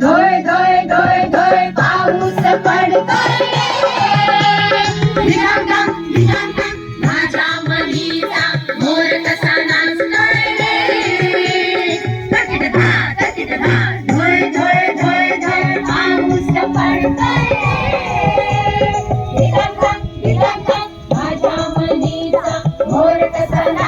धोय धोय धोय धोय पाऊस पडतोय माझ्या मनीचा मोर कसा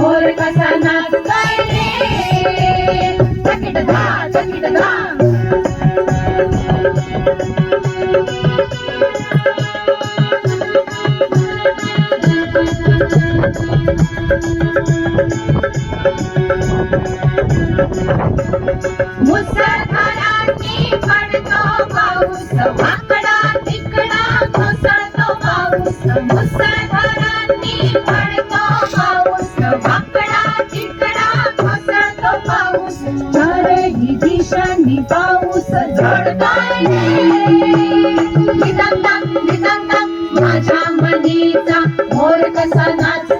मनीचा मोर कसा नाचतोय रे तकिट धा तकिट धा मुसळधारांनी पडतो पाऊस, वाकडा, तिकडा कोसळतो पाऊस मुसळधारांनी भोवती भीषणी पाऊस झडताय. नितंग नितंग माझ्या मनीचा मोर कसा नाच